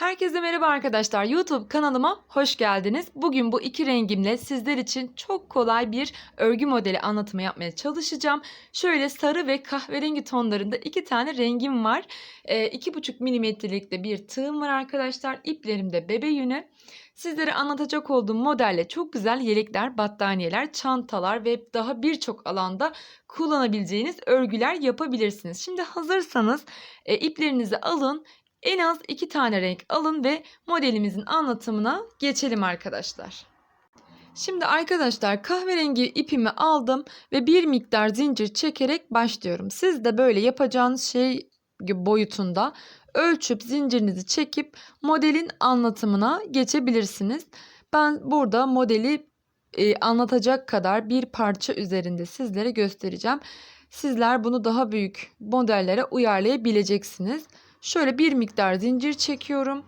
Herkese merhaba arkadaşlar. YouTube kanalıma hoş geldiniz. Bugün bu iki rengimle sizler için çok kolay bir örgü modeli anlatımı yapmaya çalışacağım. Şöyle sarı ve kahverengi tonlarında iki tane rengim var. Ee, iki buçuk milimetrelikte bir tığım var arkadaşlar. İplerim de bebe yünü. Sizlere anlatacak olduğum modelle çok güzel yelekler, battaniyeler, çantalar ve daha birçok alanda kullanabileceğiniz örgüler yapabilirsiniz. Şimdi hazırsanız e, iplerinizi alın. En az iki tane renk alın ve modelimizin anlatımına geçelim arkadaşlar. Şimdi arkadaşlar kahverengi ipimi aldım ve bir miktar zincir çekerek başlıyorum. Siz de böyle yapacağınız şey boyutunda ölçüp zincirinizi çekip modelin anlatımına geçebilirsiniz. Ben burada modeli e, anlatacak kadar bir parça üzerinde sizlere göstereceğim. Sizler bunu daha büyük modellere uyarlayabileceksiniz. Şöyle bir miktar zincir çekiyorum.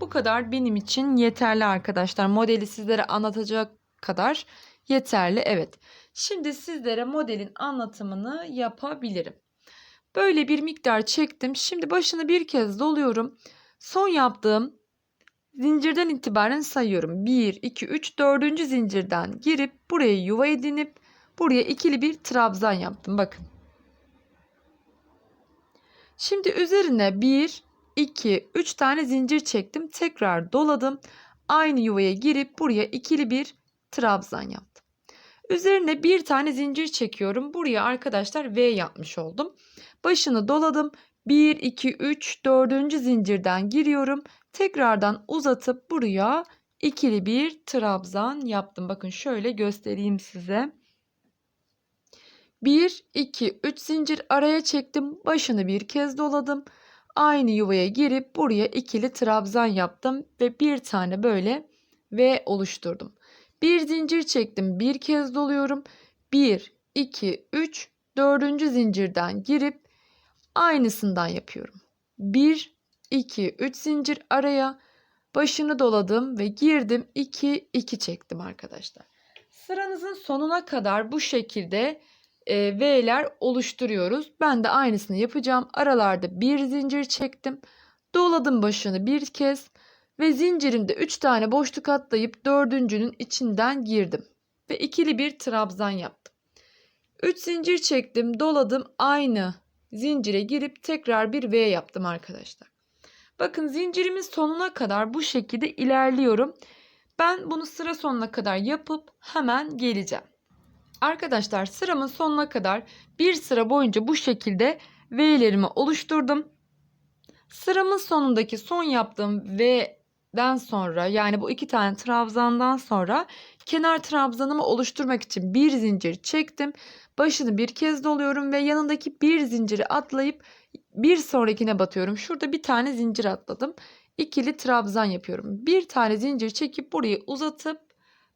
Bu kadar benim için yeterli arkadaşlar. Modeli sizlere anlatacak kadar yeterli. Evet. Şimdi sizlere modelin anlatımını yapabilirim. Böyle bir miktar çektim. Şimdi başını bir kez doluyorum. Son yaptığım zincirden itibaren sayıyorum. 1, 2, 3, 4. zincirden girip buraya yuva edinip buraya ikili bir trabzan yaptım. Bakın. Şimdi üzerine 1, 2, 3 tane zincir çektim. Tekrar doladım. Aynı yuvaya girip buraya ikili bir trabzan yaptım. Üzerine bir tane zincir çekiyorum. Buraya arkadaşlar V yapmış oldum. Başını doladım. 1, 2, 3, 4. zincirden giriyorum. Tekrardan uzatıp buraya ikili bir trabzan yaptım. Bakın şöyle göstereyim size. 1, 2, 3 zincir araya çektim. Başını bir kez doladım. Aynı yuvaya girip buraya ikili trabzan yaptım ve bir tane böyle V oluşturdum. Bir zincir çektim. Bir kez doluyorum. 1, 2, 3, 4. zincirden girip aynısından yapıyorum. 1, 2, 3 zincir araya başını doladım ve girdim. 2, 2 çektim arkadaşlar. Sıranızın sonuna kadar bu şekilde e, V'ler oluşturuyoruz. Ben de aynısını yapacağım. Aralarda bir zincir çektim. Doladım başını bir kez ve zincirimde 3 tane boşluk atlayıp dördüncünün içinden girdim. Ve ikili bir trabzan yaptım. 3 zincir çektim, doladım aynı zincire girip tekrar bir V yaptım arkadaşlar. Bakın zincirimin sonuna kadar bu şekilde ilerliyorum. Ben bunu sıra sonuna kadar yapıp hemen geleceğim. Arkadaşlar sıramın sonuna kadar bir sıra boyunca bu şekilde V'lerimi oluşturdum. Sıramın sonundaki son yaptığım V'den sonra yani bu iki tane trabzandan sonra kenar trabzanımı oluşturmak için bir zincir çektim. Başını bir kez doluyorum ve yanındaki bir zinciri atlayıp bir sonrakine batıyorum. Şurada bir tane zincir atladım. İkili trabzan yapıyorum. Bir tane zincir çekip burayı uzatıp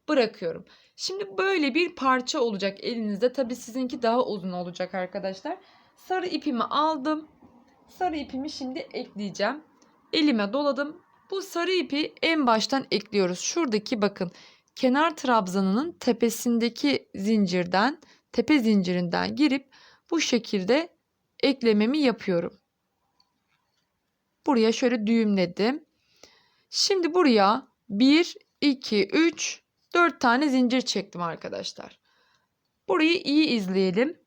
bırakıyorum. Şimdi böyle bir parça olacak elinizde. Tabi sizinki daha uzun olacak arkadaşlar. Sarı ipimi aldım. Sarı ipimi şimdi ekleyeceğim. Elime doladım. Bu sarı ipi en baştan ekliyoruz. Şuradaki bakın kenar trabzanının tepesindeki zincirden, tepe zincirinden girip bu şekilde eklememi yapıyorum. Buraya şöyle düğümledim. Şimdi buraya 1, 2, 3, 4 tane zincir çektim arkadaşlar. Burayı iyi izleyelim.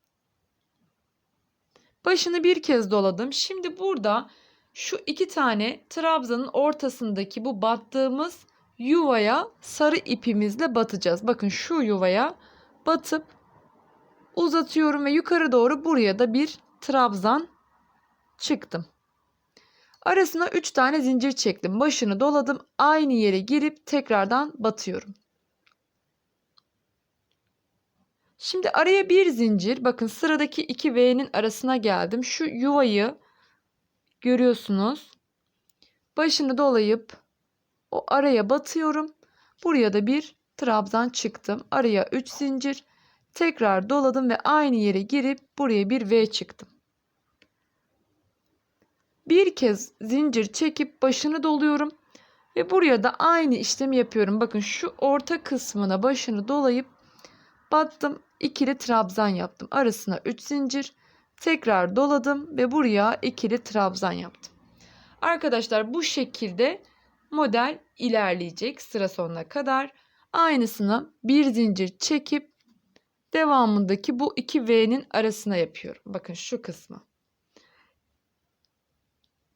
Başını bir kez doladım. Şimdi burada şu iki tane trabzanın ortasındaki bu battığımız yuvaya sarı ipimizle batacağız. Bakın şu yuvaya batıp uzatıyorum ve yukarı doğru buraya da bir trabzan çıktım. Arasına 3 tane zincir çektim. Başını doladım. Aynı yere girip tekrardan batıyorum. Şimdi araya bir zincir. Bakın sıradaki iki V'nin arasına geldim. Şu yuvayı görüyorsunuz. Başını dolayıp o araya batıyorum. Buraya da bir trabzan çıktım. Araya 3 zincir. Tekrar doladım ve aynı yere girip buraya bir V çıktım. Bir kez zincir çekip başını doluyorum. Ve buraya da aynı işlemi yapıyorum. Bakın şu orta kısmına başını dolayıp battım ikili trabzan yaptım. Arasına 3 zincir. Tekrar doladım ve buraya ikili trabzan yaptım. Arkadaşlar bu şekilde model ilerleyecek sıra sonuna kadar. Aynısını bir zincir çekip devamındaki bu iki V'nin arasına yapıyorum. Bakın şu kısmı.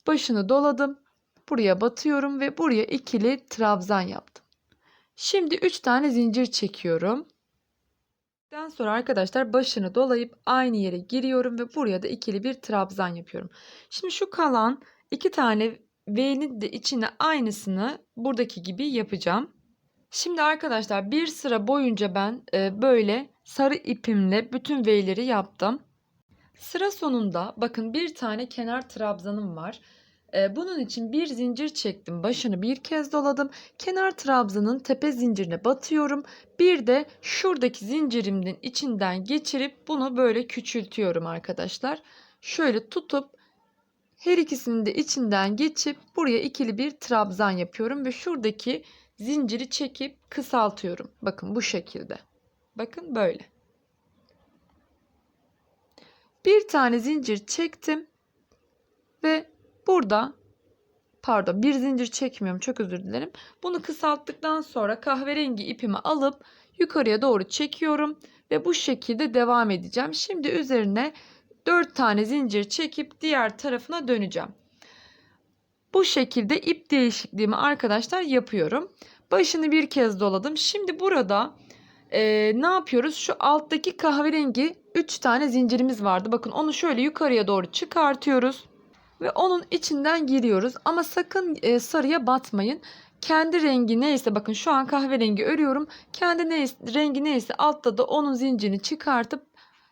Başını doladım. Buraya batıyorum ve buraya ikili trabzan yaptım. Şimdi 3 tane zincir çekiyorum. Daha sonra arkadaşlar başını dolayıp aynı yere giriyorum ve buraya da ikili bir trabzan yapıyorum. Şimdi şu kalan iki tane V'nin de içine aynısını buradaki gibi yapacağım. Şimdi arkadaşlar bir sıra boyunca ben e, böyle sarı ipimle bütün V'leri yaptım. Sıra sonunda bakın bir tane kenar trabzanım var. E, bunun için bir zincir çektim. Başını bir kez doladım. Kenar trabzanın tepe zincirine batıyorum. Bir de şuradaki zincirimden içinden geçirip bunu böyle küçültüyorum arkadaşlar. Şöyle tutup her ikisini de içinden geçip buraya ikili bir trabzan yapıyorum ve şuradaki zinciri çekip kısaltıyorum. Bakın bu şekilde. Bakın böyle. Bir tane zincir çektim ve burada pardon bir zincir çekmiyorum çok özür dilerim. Bunu kısalttıktan sonra kahverengi ipimi alıp yukarıya doğru çekiyorum ve bu şekilde devam edeceğim. Şimdi üzerine 4 tane zincir çekip diğer tarafına döneceğim. Bu şekilde ip değişikliğimi arkadaşlar yapıyorum. Başını bir kez doladım. Şimdi burada e, ne yapıyoruz? Şu alttaki kahverengi 3 tane zincirimiz vardı. Bakın onu şöyle yukarıya doğru çıkartıyoruz. Ve onun içinden giriyoruz. Ama sakın e, sarıya batmayın. Kendi rengi neyse bakın şu an kahverengi örüyorum. Kendi neyse, rengi neyse altta da onun zincirini çıkartıp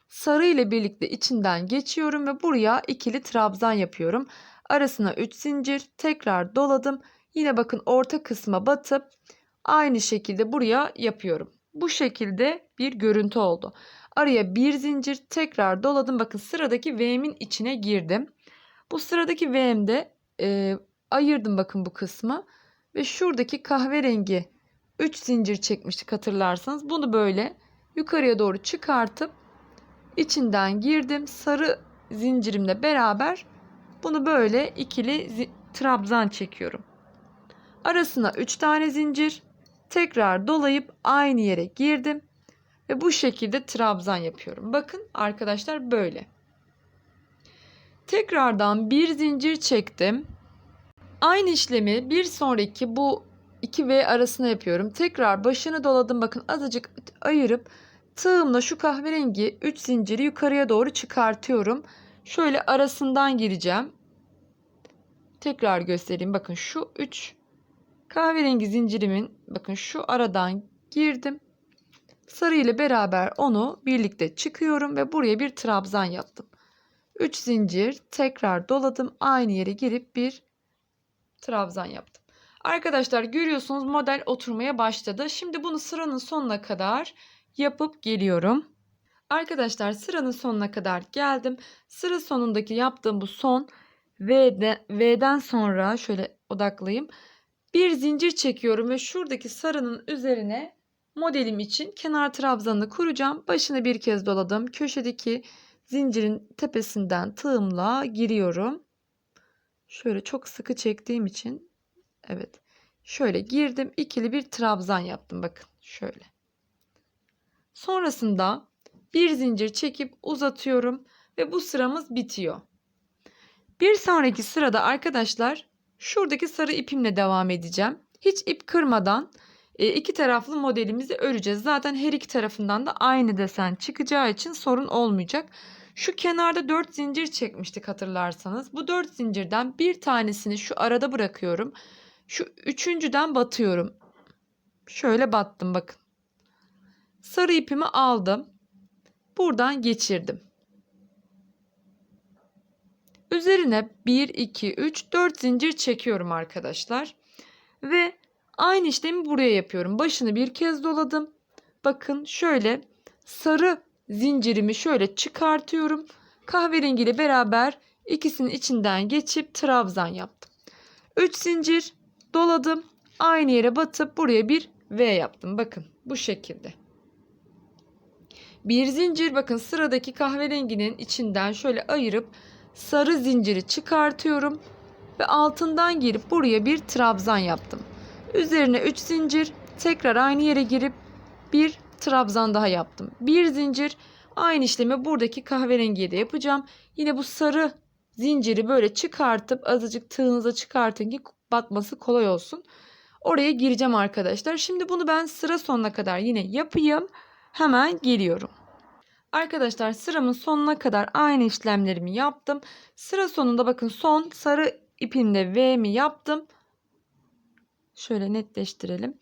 sarı ile birlikte içinden geçiyorum ve buraya ikili trabzan yapıyorum. Arasına 3 zincir tekrar doladım. Yine bakın orta kısma batıp aynı şekilde buraya yapıyorum. Bu şekilde bir görüntü oldu. Araya bir zincir tekrar doladım. Bakın sıradaki V'min içine girdim. Bu sıradaki V'mde e, ayırdım bakın bu kısmı. Ve şuradaki kahverengi 3 zincir çekmiştik hatırlarsanız. Bunu böyle yukarıya doğru çıkartıp içinden girdim. Sarı zincirimle beraber bunu böyle ikili trabzan çekiyorum. Arasına 3 tane zincir tekrar dolayıp aynı yere girdim ve bu şekilde trabzan yapıyorum. Bakın arkadaşlar böyle. Tekrardan bir zincir çektim. Aynı işlemi bir sonraki bu 2 V arasına yapıyorum. Tekrar başını doladım. Bakın azıcık ayırıp tığımla şu kahverengi 3 zinciri yukarıya doğru çıkartıyorum. Şöyle arasından gireceğim. Tekrar göstereyim. Bakın şu 3 kahverengi zincirimin bakın şu aradan girdim. Sarı ile beraber onu birlikte çıkıyorum ve buraya bir trabzan yaptım. 3 zincir tekrar doladım. Aynı yere girip bir trabzan yaptım. Arkadaşlar görüyorsunuz model oturmaya başladı. Şimdi bunu sıranın sonuna kadar yapıp geliyorum. Arkadaşlar sıranın sonuna kadar geldim. Sıra sonundaki yaptığım bu son V'de, V'den sonra şöyle odaklayayım. Bir zincir çekiyorum ve şuradaki sarının üzerine modelim için kenar trabzanını kuracağım. Başını bir kez doladım. Köşedeki zincirin tepesinden tığımla giriyorum. Şöyle çok sıkı çektiğim için evet. Şöyle girdim. ikili bir trabzan yaptım bakın. Şöyle. Sonrasında bir zincir çekip uzatıyorum ve bu sıramız bitiyor. Bir sonraki sırada arkadaşlar şuradaki sarı ipimle devam edeceğim. Hiç ip kırmadan e, iki taraflı modelimizi öreceğiz. Zaten her iki tarafından da aynı desen çıkacağı için sorun olmayacak. Şu kenarda 4 zincir çekmiştik hatırlarsanız. Bu 4 zincirden bir tanesini şu arada bırakıyorum. Şu üçüncüden batıyorum. Şöyle battım bakın. Sarı ipimi aldım. Buradan geçirdim. Üzerine 1, 2, 3, 4 zincir çekiyorum arkadaşlar. Ve aynı işlemi buraya yapıyorum. Başını bir kez doladım. Bakın şöyle sarı zincirimi şöyle çıkartıyorum. Kahverengi ile beraber ikisinin içinden geçip trabzan yaptım. 3 zincir doladım. Aynı yere batıp buraya bir V yaptım. Bakın bu şekilde. Bir zincir bakın sıradaki kahverenginin içinden şöyle ayırıp sarı zinciri çıkartıyorum. ve altından girip buraya bir trabzan yaptım. Üzerine 3 zincir tekrar aynı yere girip bir trabzan daha yaptım. Bir zincir aynı işlemi buradaki kahverengiye de yapacağım. Yine bu sarı zinciri böyle çıkartıp azıcık tığınıza çıkartın ki batması kolay olsun. Oraya gireceğim arkadaşlar. Şimdi bunu ben sıra sonuna kadar yine yapayım. Hemen geliyorum. Arkadaşlar sıramın sonuna kadar aynı işlemlerimi yaptım. Sıra sonunda bakın son sarı ipimde V'mi yaptım. Şöyle netleştirelim.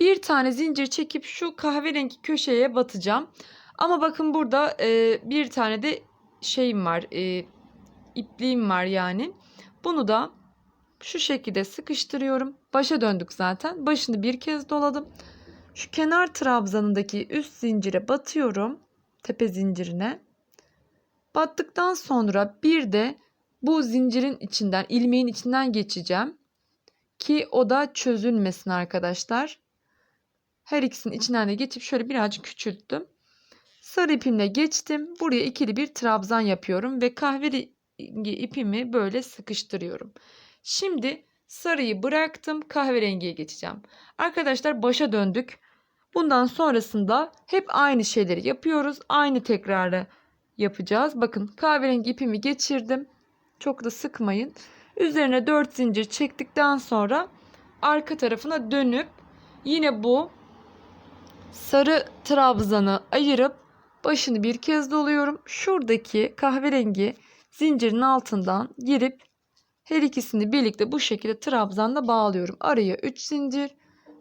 Bir tane zincir çekip şu kahverengi köşeye batacağım. Ama bakın burada e, bir tane de şeyim var. E, ipliğim var yani. Bunu da şu şekilde sıkıştırıyorum. Başa döndük zaten. Başını bir kez doladım. Şu kenar trabzanındaki üst zincire batıyorum. Tepe zincirine. Battıktan sonra bir de bu zincirin içinden, ilmeğin içinden geçeceğim. Ki o da çözülmesin arkadaşlar. Her ikisinin içinden de geçip şöyle birazcık küçülttüm. Sarı ipimle geçtim. Buraya ikili bir trabzan yapıyorum ve kahverengi ipimi böyle sıkıştırıyorum. Şimdi sarıyı bıraktım. Kahverengiye geçeceğim. Arkadaşlar başa döndük. Bundan sonrasında hep aynı şeyleri yapıyoruz. Aynı tekrarı yapacağız. Bakın kahverengi ipimi geçirdim. Çok da sıkmayın. Üzerine 4 zincir çektikten sonra arka tarafına dönüp yine bu sarı trabzanı ayırıp başını bir kez doluyorum. Şuradaki kahverengi zincirin altından girip her ikisini birlikte bu şekilde trabzanla bağlıyorum. Araya 3 zincir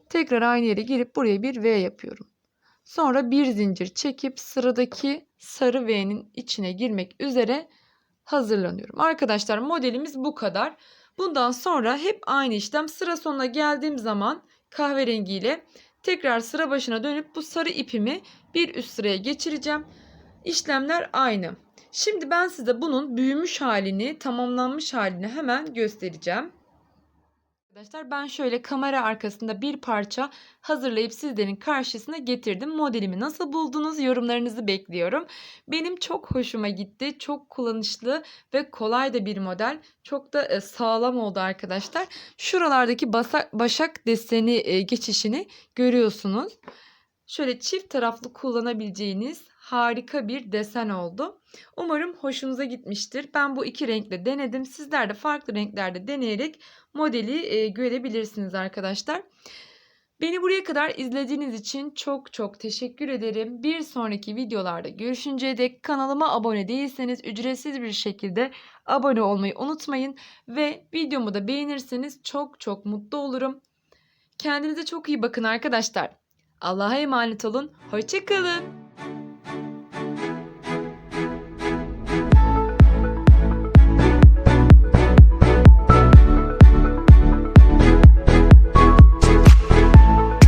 tekrar aynı yere girip buraya bir V yapıyorum. Sonra bir zincir çekip sıradaki sarı V'nin içine girmek üzere hazırlanıyorum. Arkadaşlar modelimiz bu kadar. Bundan sonra hep aynı işlem sıra sonuna geldiğim zaman kahverengiyle tekrar sıra başına dönüp bu sarı ipimi bir üst sıraya geçireceğim. İşlemler aynı. Şimdi ben size bunun büyümüş halini, tamamlanmış halini hemen göstereceğim. Arkadaşlar ben şöyle kamera arkasında bir parça hazırlayıp sizlerin karşısına getirdim. Modelimi nasıl buldunuz? Yorumlarınızı bekliyorum. Benim çok hoşuma gitti. Çok kullanışlı ve kolay da bir model. Çok da e, sağlam oldu arkadaşlar. Şuralardaki basak, başak deseni e, geçişini görüyorsunuz. Şöyle çift taraflı kullanabileceğiniz harika bir desen oldu. Umarım hoşunuza gitmiştir. Ben bu iki renkle denedim. Sizler de farklı renklerde deneyerek modeli e, görebilirsiniz arkadaşlar. Beni buraya kadar izlediğiniz için çok çok teşekkür ederim. Bir sonraki videolarda görüşünceye dek kanalıma abone değilseniz ücretsiz bir şekilde abone olmayı unutmayın. Ve videomu da beğenirseniz çok çok mutlu olurum. Kendinize çok iyi bakın arkadaşlar. Allah'a emanet olun. Hoşçakalın.